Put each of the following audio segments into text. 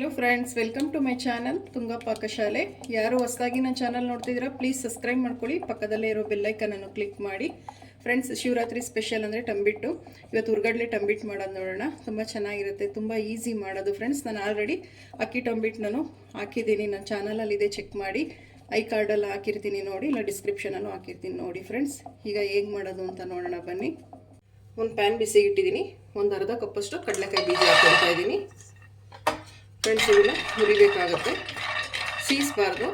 Hello friends welcome to my channel Tunga Pakashale ಯಾರು ಹೊಸದಾಗಿ ನನ್ನ ಚಾನಲ್ ನೋಡ್ತಿದ್ದೀರಾ ಪ್ಲೀಸ್ ಸಬ್ಸ್ಕ್ರೈಬ್ ಮಾಡ್ಕೊಳ್ಳಿ. ಪಕ್ಕದಲ್ಲೇ ಇರೋ ಬೆಲ್ಲೈಕನನ್ನು ಕ್ಲಿಕ್ ಮಾಡಿ. ಫ್ರೆಂಡ್ಸ್ ಶಿವರಾತ್ರಿ ಸ್ಪೆಷಲ್ ಅಂದರೆ ಟಂಬಿಟ್ಟು ಇವತ್ತು ಉರ್ಗಡ್ಲೆ ಟಂಬಿಟ್ ಮಾಡೋದು ನೋಡೋಣ. ತುಂಬ ಚೆನ್ನಾಗಿರುತ್ತೆ, ತುಂಬ ಈಸಿ ಮಾಡೋದು. ಫ್ರೆಂಡ್ಸ್ ನಾನು ಆಲ್ರೆಡಿ ಅಕ್ಕಿ ಟಂಬಿಟ್ ನಾನು ಹಾಕಿದ್ದೀನಿ. ನನ್ನ ಚಾನಲಲ್ಲಿದೆ ಚೆಕ್ ಮಾಡಿ. ಐ ಕಾರ್ಡಲ್ಲಿ ಹಾಕಿರ್ತೀನಿ ನೋಡಿ, ಇಲ್ಲ ಡಿಸ್ಕ್ರಿಪ್ಷನಲ್ಲೂ ಹಾಕಿರ್ತೀನಿ ನೋಡಿ. ಫ್ರೆಂಡ್ಸ್ ಈಗ ಹೇಗೆ ಮಾಡೋದು ಅಂತ ನೋಡೋಣ, ಬನ್ನಿ. ಒಂದು ಪ್ಯಾನ್ ಬಿಸಿ ಇಟ್ಟಿದ್ದೀನಿ. ಒಂದು ಅರ್ಧ ಕಪ್ಪಷ್ಟು ಕಡಲೆಕಾಯಿ ಬೀಜ ಹಾಕ್ಕೊಳ್ತಾ ಇದ್ದೀನಿ. ಫ್ರೆಂಡ್ಸ್ ಇದನ್ನ ಹುರಿಬೇಕಾಗುತ್ತೆ ಸೀಸ್ಬಾರ್ದು.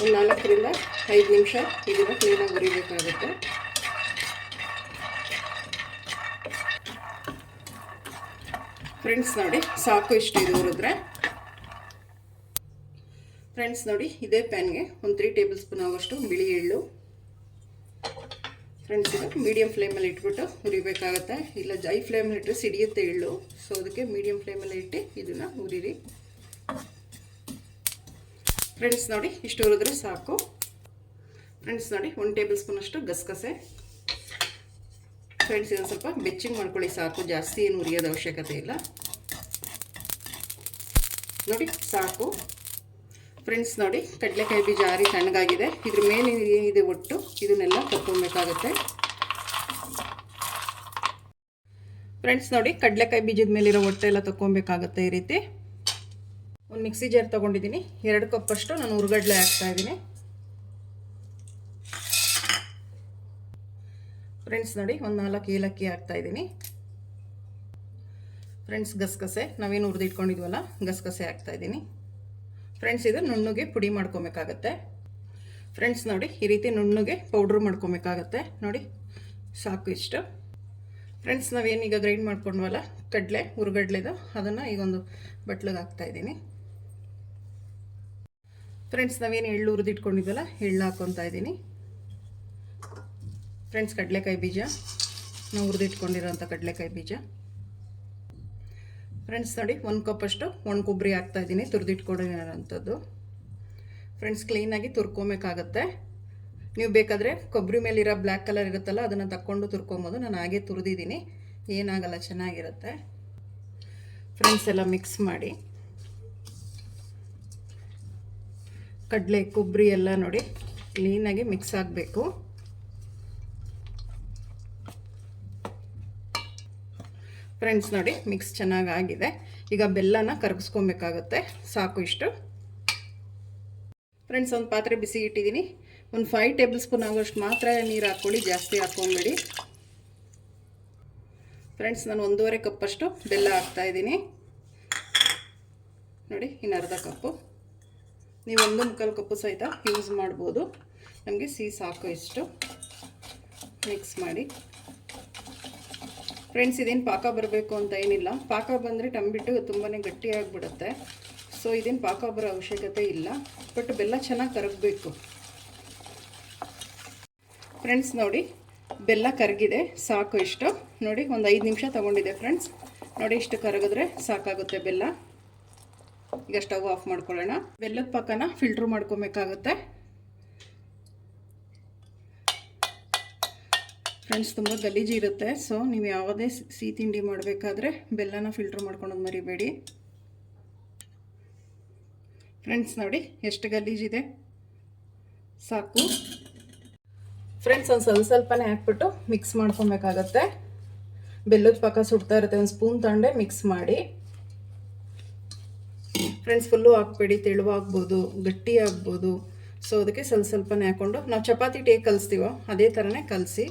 ಒಂದು ನಾಲ್ಕರಿಂದ ಐದು ನಿಮಿಷ ಇದನ್ನು ಕ್ಲೀನಾಗಿ ಹುರಿಬೇಕಾಗುತ್ತೆ ಫ್ರೆಂಡ್ಸ್ ನೋಡಿ, ಸಾಕು ಇಷ್ಟು ಇದು ಹುರಿದ್ರೆ. ಫ್ರೆಂಡ್ಸ್ ನೋಡಿ, ಇದೇ ಪ್ಯಾನ್ಗೆ ಒಂದು ತ್ರೀ ಟೇಬಲ್ ಸ್ಪೂನ್ ಆಗೋಷ್ಟು ಬಿಳಿ ಎಳ್ಳು. ಫ್ರೆಂಡ್ಸ್ ಇದು ಮೀಡಿಯಮ್ ಫ್ಲೇಮಲ್ಲಿ ಇಟ್ಬಿಟ್ಟು ಹುರಿಬೇಕಾಗತ್ತೆ ಇಲ್ಲ ಜೈ ಫ್ಲೇಮಲ್ಲಿ ಇಟ್ಟರೆ ಸಿಡಿಯುತ್ತೆ ಎಳ್ಳು. ಸೊ ಅದಕ್ಕೆ ಮೀಡಿಯಮ್ ಫ್ಲೇಮಲ್ಲಿ ಇಟ್ಟು ಇದನ್ನು ಹುರಿರಿ ಫ್ರೆಂಡ್ಸ್ ನೋಡಿ, ಇಷ್ಟು ಹುರಿದ್ರೆ ಸಾಕು. ಫ್ರೆಂಡ್ಸ್ ನೋಡಿ ಒನ್ ಟೇಬಲ್ ಸ್ಪೂನ್ ಅಷ್ಟು ಗಸಗಸೆ. ಫ್ರೆಂಡ್ಸ್ ಇದನ್ನು ಸ್ವಲ್ಪ ಬೆಚ್ಚಿಂಗ್ ಮಾಡ್ಕೊಳ್ಳಿ ಸಾಕು. ಜಾಸ್ತಿ ಏನು ಹುರಿಯೋದು ಅವಶ್ಯಕತೆ ಇಲ್ಲ. ನೋಡಿ, ಸಾಕು. ಫ್ರೆಂಡ್ಸ್ ನೋಡಿ. ಕಡಲೆಕಾಯಿ ಬೀಜ ಆರಿ ತಣ್ಣಗಾಗಿದೆ. ಇದ್ರ ಮೇಲೆ ಏನಿದೆ ಒಟ್ಟು? ಇದನ್ನೆಲ್ಲ ತಕ್ಕೋಬೇಕಾಗುತ್ತೆ ಫ್ರೆಂಡ್ಸ್ ನೋಡಿ. ಕಡಲೆಕಾಯಿ ಬೀಜದ ಮೇಲಿರೋ ಹೊಟ್ಟೆಲ್ಲ ತಗೊಬೇಕಾಗತ್ತೆ ಈ ರೀತಿ. ಒಂದು ಮಿಕ್ಸಿ ಜಾರ್ ತೊಗೊಂಡಿದ್ದೀನಿ. ಎರಡು ಕಪ್ಪಷ್ಟು ನಾನು ಉರ್ಗಡ್ಲೆ ಹಾಕ್ತಾ ಇದ್ದೀನಿ. ಫ್ರೆಂಡ್ಸ್ ನೋಡಿ. ಒಂದು ನಾಲ್ಕು ಏಲಕ್ಕಿ ಹಾಕ್ತಾ ಇದ್ದೀನಿ. ಫ್ರೆಂಡ್ಸ್ ಗಸಗಸೆ. ನಾವೇನು ಹುರಿದಿಟ್ಕೊಂಡಿದ್ವಲ್ಲ ಗಸಗಸೆ ಹಾಕ್ತಾ ಇದ್ದೀನಿ. ಫ್ರೆಂಡ್ಸ್ ಇದು ನುಣ್ಣಗೆ ಪುಡಿ ಮಾಡ್ಕೊಬೇಕಾಗತ್ತೆ. ಫ್ರೆಂಡ್ಸ್ ನೋಡಿ, ಈ ರೀತಿ ನುಣ್ಣಗೆ ಪೌಡ್ರ್ ಮಾಡ್ಕೊಬೇಕಾಗತ್ತೆ. ನೋಡಿ, ಸಾಕು ಇಷ್ಟು. ಫ್ರೆಂಡ್ಸ್ ನಾವೇನೀಗ ಗ್ರೈಂಡ್ ಮಾಡ್ಕೊಂಡ್ವಲ್ಲ, ಕಡಲೆ ಹುರುಗಡ್ಲೆದು ಅದನ್ನು ಈಗ ಒಂದು ಬಟ್ಲಿಗೆ ಹಾಕ್ತಾಯಿದ್ದೀನಿ ಫ್ರೆಂಡ್ಸ್ ನಾವೇನು ಎಳ್ಳು ಹುರಿದಿಟ್ಕೊಂಡಿದ್ವಲ್ಲ ಎಳ್ಳು ಹಾಕ್ಕೊತಾ ಇದ್ದೀನಿ. ಫ್ರೆಂಡ್ಸ್ ಕಡಲೆಕಾಯಿ ಬೀಜ. ನಾವು ಹುರಿದಿಟ್ಕೊಂಡಿರೋಂಥ ಕಡಲೆಕಾಯಿ ಬೀಜ. ಫ್ರೆಂಡ್ಸ್ ನೋಡಿ, ಒಂದು ಕಪ್ಪಷ್ಟು ಒಣ ಕೊಬ್ಬರಿ ಹಾಕ್ತಾ ಇದ್ದೀನಿ ತುರಿದಿಟ್ಕೊಂಡಿರೋಂಥದ್ದು ಫ್ರೆಂಡ್ಸ್ ಕ್ಲೀನಾಗಿ ತುರ್ಕೊಬೇಕಾಗತ್ತೆ. ನೀವು ಬೇಕಾದರೆ ಕೊಬ್ಬರಿ ಮೇಲಿರೋ ಬ್ಲ್ಯಾಕ್ ಕಲರ್ ಇರುತ್ತಲ್ಲ, ಅದನ್ನು ತಕ್ಕೊಂಡು ತುರ್ಕೊಬೋದು. ನಾನು ಹಾಗೆ ತುರಿದಿದ್ದೀನಿ. ಏನಾಗಲ್ಲ, ಚೆನ್ನಾಗಿರುತ್ತೆ. ಫ್ರೆಂಡ್ಸ್ ಎಲ್ಲ ಮಿಕ್ಸ್ ಮಾಡಿ. ಕಡಲೆ, ಕೊಬ್ಬರಿ ಎಲ್ಲ ನೋಡಿ ಕ್ಲೀನಾಗಿ ಮಿಕ್ಸ್ ಆಗಬೇಕು. ಫ್ರೆಂಡ್ಸ್ ನೋಡಿ, ಮಿಕ್ಸ್ ಚೆನ್ನಾಗಿ ಆಗಿದೆ ಈಗ ಬೆಲ್ಲನ ಕರಗಿಸ್ಕೊಬೇಕಾಗುತ್ತೆ. ಸಾಕು ಇಷ್ಟು. ಫ್ರೆಂಡ್ಸ್, ಒಂದು ಪಾತ್ರೆ ಬಿಸಿ ಇಟ್ಟಿದ್ದೀನಿ. ಒಂದು ಫೈವ್ ಟೇಬಲ್ ಸ್ಪೂನ್ ಆಗೋಷ್ಟು ಮಾತ್ರ ನೀರು ಹಾಕ್ಕೊಳ್ಳಿ, ಜಾಸ್ತಿ ಹಾಕ್ಕೊಂಬೇಡಿ. ಫ್ರೆಂಡ್ಸ್, ನಾನು ಒಂದೂವರೆ ಕಪ್ಪಷ್ಟು ಬೆಲ್ಲ ಹಾಕ್ತಾ ಇದ್ದೀನಿ. ನೋಡಿ ಇನ್ನು ಅರ್ಧ ಕಪ್ಪು ನೀವು ಒಂದು ಮುಕ್ಕಾಲು ಕಪ್ಪು ಸಹಿತ ಯೂಸ್ ಮಾಡ್ಬೋದು. ನಮಗೆ ಸಿಹಿ ಸಾಕು ಇಷ್ಟು. ಮಿಕ್ಸ್ ಮಾಡಿ. ಫ್ರೆಂಡ್ಸ್ ಇದೇನು ಪಾಕ ಬರಬೇಕು ಅಂತ ಏನಿಲ್ಲ. ಪಾಕ ಬಂದರೆ ಟಂಬಿಟ್ಟು ತುಂಬಾ ಗಟ್ಟಿಯಾಗಿಬಿಡುತ್ತೆ. ಸೊ ಇದೇನು ಪಾಕ ಬರೋ ಅವಶ್ಯಕತೆ ಇಲ್ಲ. ಬಟ್ ಬೆಲ್ಲ ಚೆನ್ನಾಗಿ ಕರಗಬೇಕು. ಫ್ರೆಂಡ್ಸ್ ನೋಡಿ, ಬೆಲ್ಲ ಕರಗಿದೆ, ಸಾಕು ಇಷ್ಟು. ನೋಡಿ, ಒಂದು ಐದು ನಿಮಿಷ ತೊಗೊಂಡಿದೆ ಫ್ರೆಂಡ್ಸ್ ನೋಡಿ, ಇಷ್ಟು ಕರಗಿದ್ರೆ ಸಾಕಾಗುತ್ತೆ ಬೆಲ್ಲ. ಈಗ ಸ್ಟವ್ ಆಫ್ ಮಾಡ್ಕೊಳ್ಳೋಣ. ಬೆಲ್ಲದ ಪಾಕನ ಫಿಲ್ಟ್ರ್ ಮಾಡ್ಕೊಬೇಕಾಗುತ್ತೆ. ಫ್ರೆಂಡ್ಸ್, ತುಂಬ ಗಲೀಜು ಇರುತ್ತೆ. ಸೊ ನೀವು ಯಾವುದೇ ಸಿಹಿ ತಿಂಡಿ ಮಾಡಬೇಕಾದ್ರೆ ಬೆಲ್ಲನ ಫಿಲ್ಟ್ರ್ ಮಾಡ್ಕೊಳೋದು ಮರಿಬೇಡಿ. ಫ್ರೆಂಡ್ಸ್ ನೋಡಿ ಎಷ್ಟು ಗಲೀಜಿದೆ. ಸಾಕು. ಫ್ರೆಂಡ್ಸ್ ಒಂದು ಸ್ವಲ್ಪ ಸ್ವಲ್ಪನೇ ಹಾಕ್ಬಿಟ್ಟು ಮಿಕ್ಸ್ ಮಾಡ್ಕೊಬೇಕಾಗತ್ತೆ. ಬೆಲ್ಲದ ಪಕ್ಕ ಸುಡ್ತಾ ಇರುತ್ತೆ. ಒಂದು ಸ್ಪೂನ್ ತಗೊಂಡೆ ಮಿಕ್ಸ್ ಮಾಡಿ. Friends full ಹಾಕ್ಬೇಡಿ. ತೆಳುವಾಗ್ಬೋದು, ಗಟ್ಟಿ ಆಗ್ಬೋದು. ಸೊ ಅದಕ್ಕೆ ಸ್ವಲ್ಪ ಸ್ವಲ್ಪನೇ ಹಾಕ್ಕೊಂಡು, ನಾವು ಚಪಾತಿ ಟೇಕ್ ಕಲಿಸ್ತೀವೋ, ಅದೇ ಥರನೇ ಕಲಸಿ.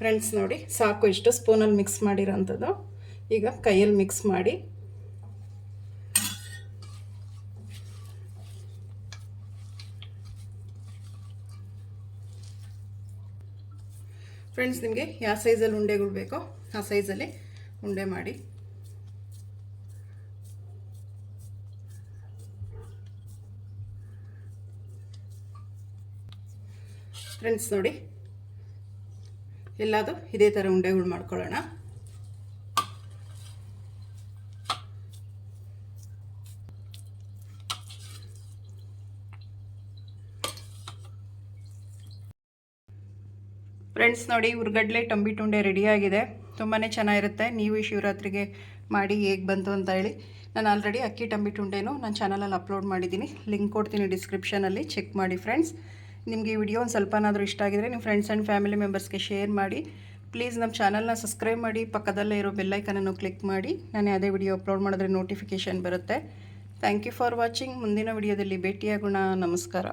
ಫ್ರೆಂಡ್ಸ್ ನೋಡಿ, ಸಾಕು ಇಷ್ಟು ಸ್ಪೂನಲ್ಲಿ ಮಿಕ್ಸ್ ಮಾಡಿರೋಂಥದ್ದು. ಈಗ ಕೈಯಲ್ಲಿ ಮಿಕ್ಸ್ ಮಾಡಿ. ಫ್ರೆಂಡ್ಸ್, ನಿಮಗೆ ಯಾವ ಸೈಜಲ್ಲಿ ಉಂಡೆಗಳು ಬೇಕೋ ಆ ಸೈಜಲ್ಲಿ ಉಂಡೆ ಮಾಡಿ. ಫ್ರೆಂಡ್ಸ್ ನೋಡಿ ಎಲ್ಲದು ಇದೇ ಥರ ಉಂಡೆಗಳು ಮಾಡ್ಕೊಳ್ಳೋಣ. ಫ್ರೆಂಡ್ಸ್ ನೋಡಿ ಉರ್ಗಡ್ಲೆ ಟೊಂಬಿಟ್ ಉಂಡೆ ರೆಡಿಯಾಗಿದೆ ತುಂಬಾ ಚೆನ್ನಾಗಿರುತ್ತೆ. ನೀವು ಈ ಶಿವರಾತ್ರಿಗೆ ಮಾಡಿ ಹೇಗೆ ಬಂತು ಅಂತ ಹೇಳಿ. ನಾನು ಆಲ್ರೆಡಿ ಅಕ್ಕಿ ಟೊಂಬಿಟ್ ಉಂಡೆನೂ ನಾನು ಚಾನಲಲ್ಲಿ ಅಪ್ಲೋಡ್ ಮಾಡಿದ್ದೀನಿ. ಲಿಂಕ್ ಕೊಡ್ತೀನಿ ಡಿಸ್ಕ್ರಿಪ್ಷನಲ್ಲಿ ಚೆಕ್ ಮಾಡಿ ಫ್ರೆಂಡ್ಸ್ ನಿಮಗೆ ಈ ವಿಡಿಯೋ ಒಂದು ಸ್ವಲ್ಪನಾದರೂ ಇಷ್ಟ ಆಗಿದ್ರೆ ನಿಮ್ಮ ಫ್ರೆಂಡ್ಸ್ ಆ್ಯಂಡ್ ಫ್ಯಾಮಿಲಿ ಮೆಂಬರ್ಸ್ಗೆ ಶೇರ್ ಮಾಡಿ. ಪ್ಲೀಸ್ ನಮ್ಮ ಚಾನಲ್ನ ಸಬ್ಸ್ಕ್ರೈಬ್ ಮಾಡಿ, ಪಕ್ಕದಲ್ಲೇ ಇರೋ ಬೆಲ್ಲೈಕನನ್ನು ಕ್ಲಿಕ್ ಮಾಡಿ. ನಾನು ಯಾವುದೇ ವಿಡಿಯೋ ಅಪ್ಲೋಡ್ ಮಾಡಿದ್ರೆ ನೋಟಿಫಿಕೇಷನ್ ಬರುತ್ತೆ. ಥ್ಯಾಂಕ್ ಯು ಫಾರ್ ವಾಚಿಂಗ್ ಮುಂದಿನ ವಿಡಿಯೋದಲ್ಲಿ ಭೇಟಿಯಾಗೋಣ. ನಮಸ್ಕಾರ.